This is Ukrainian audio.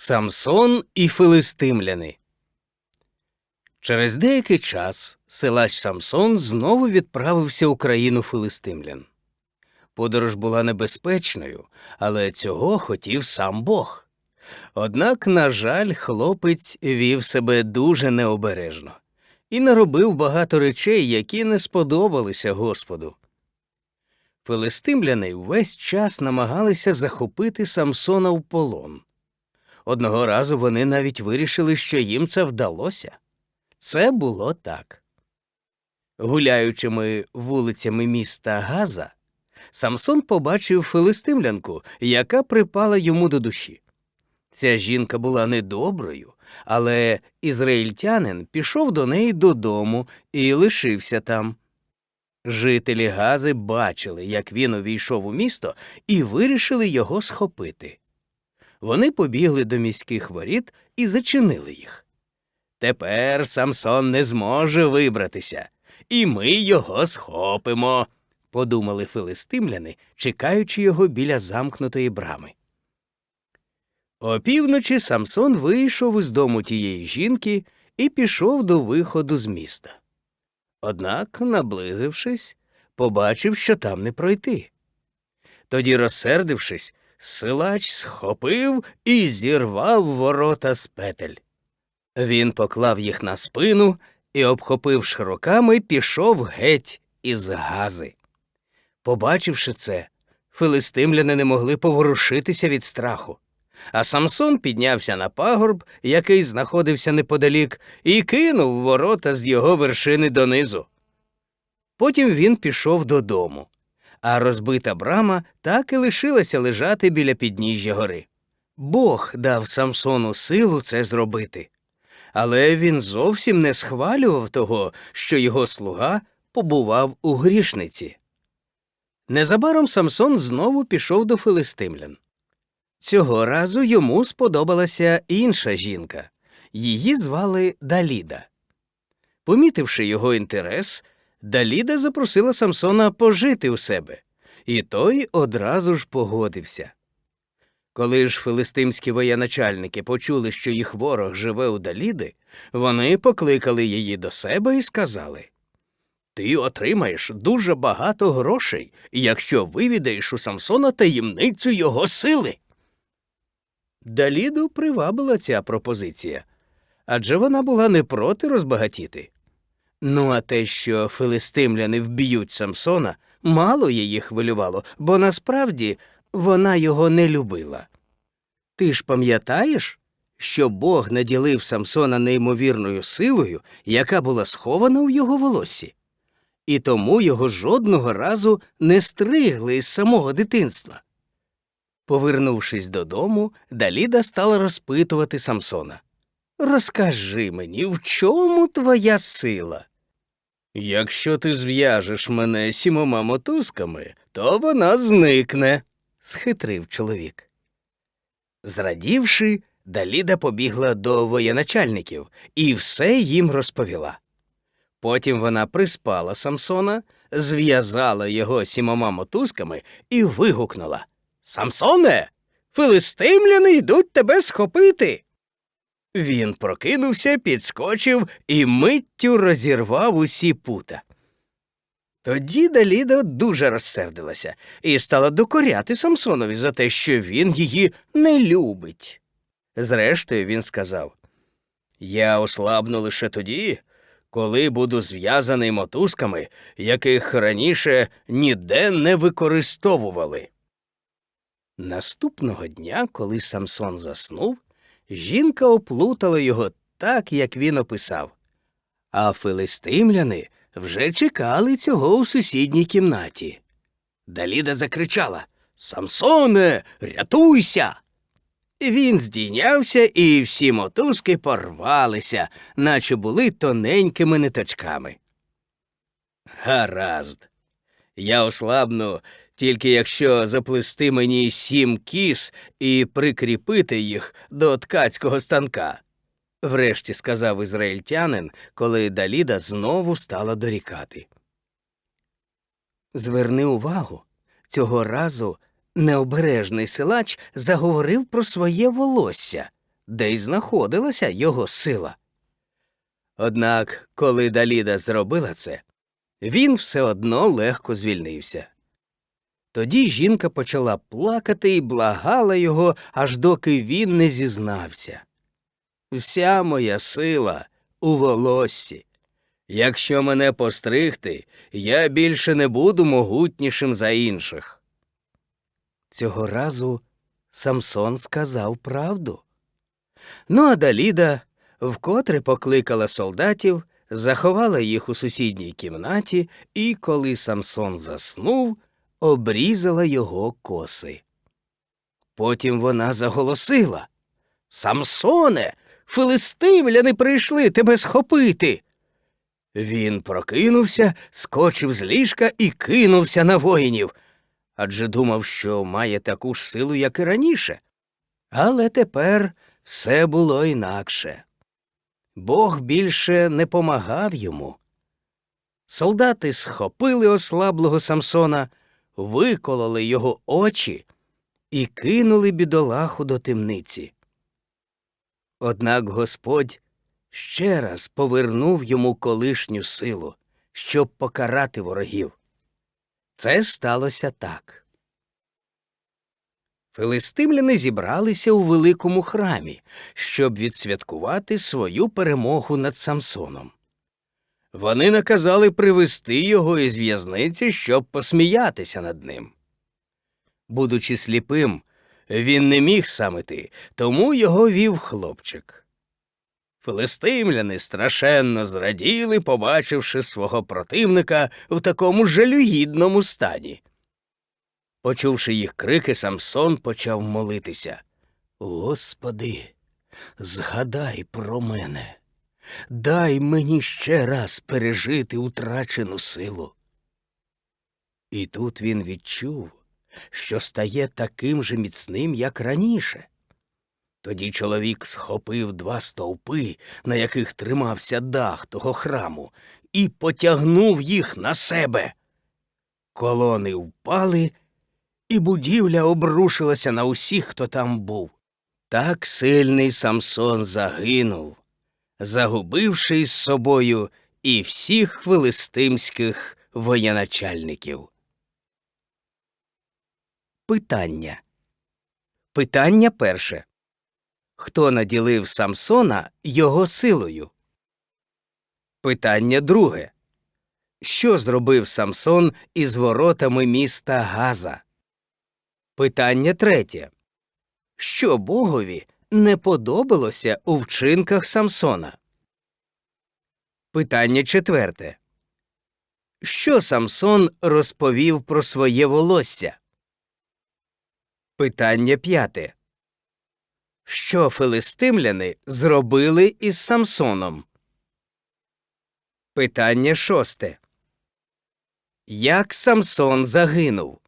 Самсон і филистимляни. Через деякий час силач Самсон знову відправився у країну филистимлян. Подорож була небезпечною, але цього хотів сам Бог. Однак, на жаль, хлопець вів себе дуже необережно і наробив багато речей, які не сподобалися Господу. Филистимляни весь час намагалися захопити Самсона в полон. Одного разу вони навіть вирішили, що їм це вдалося. Це було так. Гуляючими вулицями міста Газа, Самсон побачив филистимлянку, яка припала йому до душі. Ця жінка була недоброю, але ізраїльтянин пішов до неї додому і лишився там. Жителі Гази бачили, як він увійшов у місто, і вирішили його схопити. Вони побігли до міських воріт і зачинили їх. Тепер Самсон не зможе вибратися, і ми його схопимо, подумали филистимляни, чекаючи його біля замкнутої брами. Опівночі Самсон вийшов із дому тієї жінки і пішов до виходу з міста. Однак, наблизившись, побачив, що там не пройти. Тоді, розсердившись, силач схопив і зірвав ворота з петель. Він поклав їх на спину і, обхопивши руками, пішов геть із гази. Побачивши це, филистимляни не могли поворушитися від страху. А Самсон піднявся на пагорб, який знаходився неподалік, і кинув ворота з його вершини донизу. Потім він пішов додому, а розбита брама так і лишилася лежати біля підніжжя гори. Бог дав Самсону силу це зробити. Але він зовсім не схвалював того, що його слуга побував у грішниці. Незабаром Самсон знову пішов до филистимлян. Цього разу йому сподобалася інша жінка. Її звали Даліда. Помітивши його інтерес, Даліда запросила Самсона пожити у себе, і той одразу ж погодився. Коли ж филистимські воєначальники почули, що їх ворог живе у Даліди, вони покликали її до себе і сказали Ти отримаєш дуже багато грошей, якщо вивідаєш у Самсона таємницю його сили. Даліду привабила ця пропозиція, адже вона була не проти розбагатіти. Ну, а те, що филистимляни вб'ють Самсона, мало її хвилювало, бо насправді вона його не любила. Ти ж пам'ятаєш, що Бог наділив Самсона неймовірною силою, яка була схована у його волоссі, і тому його жодного разу не стригли із самого дитинства. Повернувшись додому, Даліда стала розпитувати Самсона. Розкажи мені, в чому твоя сила? Якщо ти зв'яжеш мене сімома мотузками, то вона зникне, схитрив чоловік. Зрадівши, Даліда побігла до воєначальників і все їм розповіла. Потім вона приспала Самсона, зв'язала його сімома мотузками і вигукнула Самсоне, филистимляни йдуть тебе схопити. Він прокинувся, підскочив і миттю розірвав усі пута. Тоді Даліда дуже розсердилася і стала докоряти Самсонові за те, що він її не любить. Зрештою, він сказав Я ослабну лише тоді, коли буду зв'язаний мотузками, яких раніше ніде не використовували. Наступного дня, коли Самсон заснув, жінка оплутала його так, як він описав. А филистимляни вже чекали цього у сусідній кімнаті. Даліда закричала Самсоне, рятуйся. Він здійнявся, і всі мотузки порвалися, наче були тоненькими ниточками. Гаразд. Я ослабну, тільки якщо заплести мені сім кіс і прикріпити їх до ткацького станка, врешті сказав ізраїльтянин, коли Даліда знову стала дорікати. Зверни увагу, цього разу необережний силач заговорив про своє волосся, де й знаходилася його сила. Однак, коли Даліда зробила це, він все одно легко звільнився. Тоді жінка почала плакати і благала його, аж доки він не зізнався. Вся моя сила у волоссі. Якщо мене постригти, я більше не буду могутнішим за інших. Цього разу Самсон сказав правду. Ну, а Даліда вкотре покликала солдатів, заховала їх у сусідній кімнаті і, коли Самсон заснув, обрізала його коси. Потім вона заголосила Самсоне, филистимляни прийшли тебе схопити. Він прокинувся, скочив з ліжка і кинувся на воїнів, адже думав, що має таку ж силу, як і раніше. Але тепер все було інакше. Бог більше не помагав йому. Солдати схопили ослаблого Самсона, викололи його очі і кинули бідолаху до темниці. Однак Господь ще раз повернув йому колишню силу, щоб покарати ворогів. Це сталося так. Филистимляни зібралися у великому храмі, щоб відсвяткувати свою перемогу над Самсоном. Вони наказали привести його із в'язниці, щоб посміятися над ним. Будучи сліпим, він не міг сам іти, тому його вів хлопчик. Филистимляни страшенно зраділи, побачивши свого противника в такому жалюгідному стані. Почувши їх крики, Самсон почав молитися. Господи, згадай про мене. Дай мені ще раз пережити утрачену силу. І тут він відчув, що стає таким же міцним, як раніше. Тоді чоловік схопив два стовпи, на яких тримався дах того храму, і потягнув їх на себе. Колони впали, і будівля обрушилася на усіх, хто там був. Так сильний Самсон загинув, загубивши із собою і всіх филистимських воєначальників. Питання. Питання перше. Хто наділив Самсона його силою? Питання друге. Що зробив Самсон із воротами міста Газа? Питання третє. Що Богові не подобалося у вчинках Самсона? Питання четверте. Що Самсон розповів про своє волосся? Питання п'яте. Що филистимляни зробили із Самсоном? Питання шосте. Як Самсон загинув?